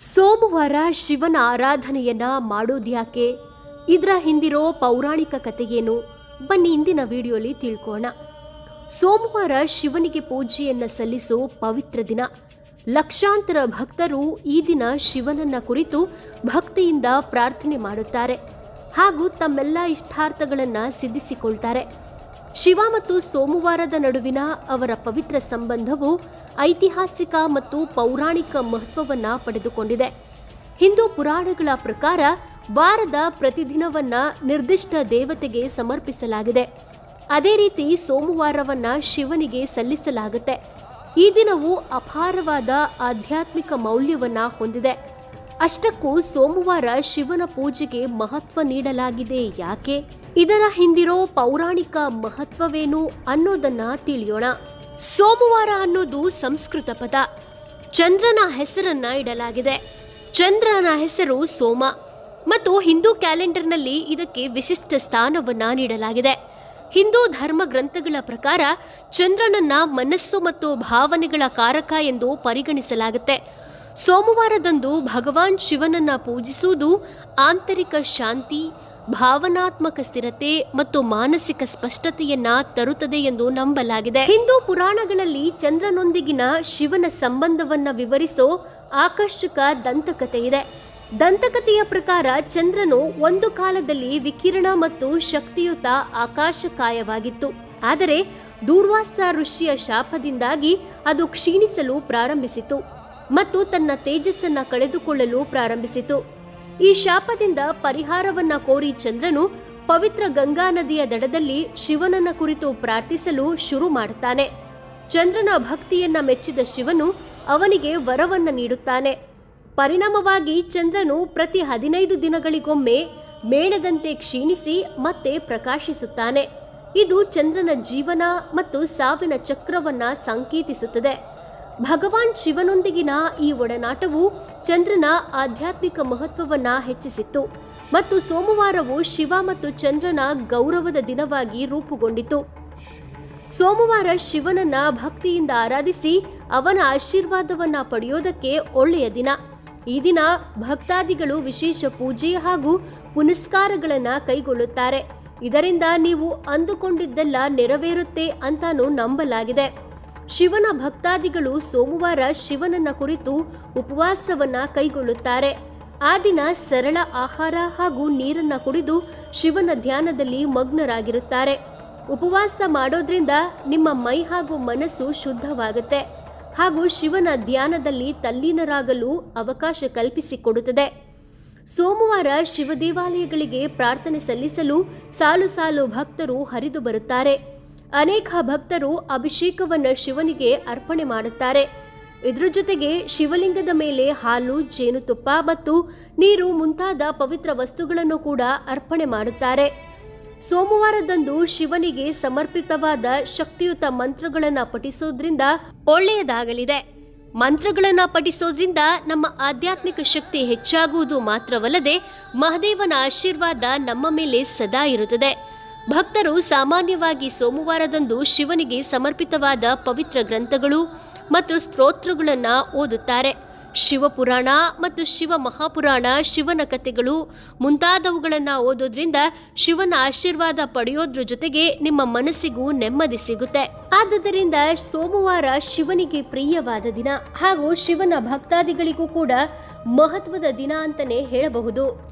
ಸೋಮವಾರ ಶಿವನ ಆರಾಧನೆಯನ್ನ ಮಾಡೋದ್ಯಾಕೆ? ಇದರ ಹಿಂದಿರೋ ಪೌರಾಣಿಕ ಕಥೆಯೇನು ಬನ್ನಿ ಇಂದಿನ ವಿಡಿಯೋಲಿ ತಿಳ್ಕೋಣ ಸೋಮವಾರ ಶಿವನಿಗೆ ಪೂಜೆಯನ್ನು ಸಲ್ಲಿಸೋ ಪವಿತ್ರ ದಿನ. ಲಕ್ಷಾಂತರ ಭಕ್ತರು ಈ ದಿನ ಶಿವನನ್ನ ಕುರಿತು ಭಕ್ತಿಯಿಂದ ಪ್ರಾರ್ಥನೆ ಮಾಡುತ್ತಾರೆ. ಹಾಗೂ ತಮ್ಮೆಲ್ಲ ಇಷ್ಟಾರ್ಥಗಳನ್ನು ಸಿದ್ಧಿಸಿಕೊಳ್ತಾರೆ. ಶಿವ ಮತ್ತು ಸೋಮವಾರದ ನಡುವಿನ ಅವರ ಪವಿತ್ರ ಸಂಬಂಧವು ಐತಿಹಾಸಿಕ ಮತ್ತು ಪೌರಾಣಿಕ ಮಹತ್ವವನ್ನು ಪಡೆದುಕೊಂಡಿದೆ. ಹಿಂದೂ ಪುರಾಣಗಳ ಪ್ರಕಾರ ವಾರದ ಪ್ರತಿದಿನವನ್ನು ನಿರ್ದಿಷ್ಟ ದೇವತೆಗೆ ಸಮರ್ಪಿಸಲಾಗಿದೆ. ಅದೇ ರೀತಿ ಸೋಮವಾರವನ್ನ ಶಿವನಿಗೆ ಸಲ್ಲಿಸಲಾಗುತ್ತೆ. ಈ ದಿನವು ಅಪಾರವಾದ ಆಧ್ಯಾತ್ಮಿಕ ಮೌಲ್ಯವನ್ನ ಹೊಂದಿದೆ. ಅಷ್ಟಕ್ಕೂ ಸೋಮವಾರ ಶಿವನ ಪೂಜೆಗೆ ಮಹತ್ವ ನೀಡಲಾಗಿದೆ. ಯಾಕೆ? ಇದರ ಹಿಂದಿರೋ ಪೌರಾಣಿಕ ಮಹತ್ವವೇನು ಅನ್ನೋದನ್ನ ತಿಳಿಯೋಣ. ಸೋಮವಾರ ಅನ್ನೋದು ಸಂಸ್ಕೃತ ಪದ. ಚಂದ್ರನ ಹೆಸರನ್ನ ಇಡಲಾಗಿದೆ. ಚಂದ್ರನ ಹೆಸರು ಸೋಮ. ಮತ್ತು ಹಿಂದೂ ಕ್ಯಾಲೆಂಡರ್ನಲ್ಲಿ ಇದಕ್ಕೆ ವಿಶಿಷ್ಟ ಸ್ಥಾನವನ್ನ ನೀಡಲಾಗಿದೆ. ಹಿಂದೂ ಧರ್ಮ ಗ್ರಂಥಗಳ ಪ್ರಕಾರ ಚಂದ್ರನನ್ನ ಮನಸ್ಸು ಮತ್ತು ಭಾವನೆಗಳ ಕಾರಕ ಎಂದು ಪರಿಗಣಿಸಲಾಗುತ್ತೆ. ಸೋಮವಾರದಂದು ಭಗವಾನ್ ಶಿವನನ್ನ ಪೂಜಿಸುವುದು ಆಂತರಿಕ ಶಾಂತಿ, ಭಾವನಾತ್ಮಕ ಸ್ಥಿರತೆ ಮತ್ತು ಮಾನಸಿಕ ಸ್ಪಷ್ಟತೆಯನ್ನ ತರುತ್ತದೆ ಎಂದು ನಂಬಲಾಗಿದೆ. ಹಿಂದೂ ಪುರಾಣಗಳಲ್ಲಿ ಚಂದ್ರನೊಂದಿಗಿನ ಶಿವನ ಸಂಬಂಧವನ್ನ ವಿವರಿಸೋ ಆಕರ್ಷಕ ದಂತಕಥೆ ಇದೆ. ದಂತಕಥೆಯ ಪ್ರಕಾರ ಚಂದ್ರನು ಒಂದು ಕಾಲದಲ್ಲಿ ವಿಕಿರಣ ಮತ್ತು ಶಕ್ತಿಯುತ ಆಕಾಶಕಾಯವಾಗಿತ್ತು. ಆದರೆ ದೂರ್ವಾಸ ಋಷಿಯ ಶಾಪದಿಂದಾಗಿ ಅದು ಕ್ಷೀಣಿಸಲು ಪ್ರಾರಂಭಿಸಿತು. ಮತ್ತು ತನ್ನ ತೇಜಸ್ಸನ್ನ ಕಳೆದುಕೊಳ್ಳಲು ಪ್ರಾರಂಭಿಸಿತು. ಈ ಶಾಪದಿಂದ ಪರಿಹಾರವನ್ನ ಕೋರಿ ಚಂದ್ರನು ಪವಿತ್ರ ಗಂಗಾ ನದಿಯ ದಡದಲ್ಲಿ ಶಿವನನ್ನ ಕುರಿತು ಪ್ರಾರ್ಥಿಸಲು ಶುರು ಮಾಡುತ್ತಾನೆ. ಚಂದ್ರನ ಭಕ್ತಿಯನ್ನ ಮೆಚ್ಚಿದ ಶಿವನು ಅವನಿಗೆ ವರವನ್ನ ನೀಡುತ್ತಾನೆ. ಪರಿಣಾಮವಾಗಿ ಚಂದ್ರನು ಪ್ರತಿ ಹದಿನೈದು ದಿನಗಳಿಗೊಮ್ಮೆ ಮೇಣದಂತೆ ಕ್ಷೀಣಿಸಿ ಮತ್ತೆ ಪ್ರಕಾಶಿಸುತ್ತಾನೆ. ಇದು ಚಂದ್ರನ ಜೀವನ ಮತ್ತು ಸಾವಿನ ಚಕ್ರವನ್ನ ಸಂಕೇತಿಸುತ್ತದೆ. ಭಗವಾನ್ ಶಿವನೊಂದಿಗಿನ ಈ ಒಡನಾಟವು ಚಂದ್ರನ ಆಧ್ಯಾತ್ಮಿಕ ಮಹತ್ವವನ್ನ ಹೆಚ್ಚಿಸಿತ್ತು ಮತ್ತು ಸೋಮವಾರವು ಶಿವ ಮತ್ತು ಚಂದ್ರನ ಗೌರವದ ದಿನವಾಗಿ ರೂಪುಗೊಂಡಿತು. ಸೋಮವಾರ ಶಿವನನ್ನ ಭಕ್ತಿಯಿಂದ ಆರಾಧಿಸಿ ಅವನ ಆಶೀರ್ವಾದವನ್ನ ಪಡೆಯೋದಕ್ಕೆ ಒಳ್ಳೆಯ ದಿನ. ಈ ದಿನ ಭಕ್ತಾದಿಗಳು ವಿಶೇಷ ಪೂಜೆ ಹಾಗೂ ಪುನಸ್ಕಾರಗಳನ್ನ ಕೈಗೊಳ್ಳುತ್ತಾರೆ. ಇದರಿಂದ ನೀವು ಅಂದುಕೊಂಡಿದ್ದೆಲ್ಲ ನೆರವೇರುತ್ತೆ ಅಂತಾನೂ ನಂಬಲಾಗಿದೆ. ಶಿವನ ಭಕ್ತಾದಿಗಳು ಸೋಮವಾರ ಶಿವನನ್ನ ಕುರಿತು ಉಪವಾಸವನ್ನ ಕೈಗೊಳ್ಳುತ್ತಾರೆ. ಆ ದಿನ ಸರಳ ಆಹಾರ ಹಾಗೂ ನೀರನ್ನ ಕುಡಿದು ಶಿವನ ಧ್ಯಾನದಲ್ಲಿ ಮಗ್ನರಾಗಿರುತ್ತಾರೆ. ಉಪವಾಸ ಮಾಡೋದ್ರಿಂದ ನಿಮ್ಮ ಮೈ ಹಾಗೂ ಮನಸ್ಸು ಶುದ್ಧವಾಗುತ್ತೆ. ಹಾಗೂ ಶಿವನ ಧ್ಯಾನದಲ್ಲಿ ತಲ್ಲೀನರಾಗಲು ಅವಕಾಶ ಕಲ್ಪಿಸಿಕೊಡುತ್ತದೆ. ಸೋಮವಾರ ಶಿವ ದೇವಾಲಯಗಳಿಗೆ ಪ್ರಾರ್ಥನೆ ಸಲ್ಲಿಸಲು ಸಾಲು ಸಾಲು ಭಕ್ತರು ಹರಿದು ಬರುತ್ತಾರೆ. ಅನೇಕ ಭಕ್ತರು ಅಭಿಷೇಕವನ್ನು ಶಿವನಿಗೆ ಅರ್ಪಣೆ ಮಾಡುತ್ತಾರೆ. ಇದರ ಜೊತೆಗೆ ಶಿವಲಿಂಗದ ಮೇಲೆ ಹಾಲು ಜೇನುತುಪ್ಪ ಮತ್ತು ನೀರು ಮುಂತಾದ ಪವಿತ್ರ ವಸ್ತುಗಳನ್ನು ಕೂಡ ಅರ್ಪಣೆ ಮಾಡುತ್ತಾರೆ. ಸೋಮವಾರದಂದು ಶಿವನಿಗೆ ಸಮರ್ಪಿತವಾದ ಶಕ್ತಿಯುತ ಮಂತ್ರಗಳನ್ನು ಪಠಿಸೋದ್ರಿಂದ ಒಳ್ಳೆಯದಾಗಲಿದೆ. ಮಂತ್ರಗಳನ್ನು ಪಠಿಸೋದ್ರಿಂದ ನಮ್ಮ ಆಧ್ಯಾತ್ಮಿಕ ಶಕ್ತಿ ಹೆಚ್ಚಾಗುವುದು ಮಾತ್ರವಲ್ಲದೆ ಮಹದೇವನ ಆಶೀರ್ವಾದ ನಮ್ಮ ಮೇಲೆ ಸದಾ ಇರುತ್ತದೆ. ಭಕ್ತರು ಸಾಮಾನ್ಯವಾಗಿ ಸೋಮವಾರದಂದು ಶಿವನಿಗೆ ಸಮರ್ಪಿತವಾದ ಪವಿತ್ರ ಗ್ರಂಥಗಳು ಮತ್ತು ಸ್ತೋತ್ರಗಳನ್ನು ಓದುತ್ತಾರೆ. ಶಿವಪುರಾಣ ಮತ್ತು ಶಿವ ಮಹಾಪುರಾಣ, ಶಿವನ ಕಥೆಗಳು ಮುಂತಾದವುಗಳನ್ನು ಓದೋದ್ರಿಂದ ಶಿವನ ಆಶೀರ್ವಾದ ಪಡೆಯೋದ್ರ ಜೊತೆಗೆ ನಿಮ್ಮ ಮನಸ್ಸಿಗೂ ನೆಮ್ಮದಿ ಸಿಗುತ್ತೆ. ಆದುದರಿಂದ ಸೋಮವಾರ ಶಿವನಿಗೆ ಪ್ರಿಯವಾದ ದಿನ ಹಾಗೂ ಶಿವನ ಭಕ್ತಾದಿಗಳಿಗೂ ಕೂಡ ಮಹತ್ವದ ದಿನ ಅಂತಲೇ ಹೇಳಬಹುದು.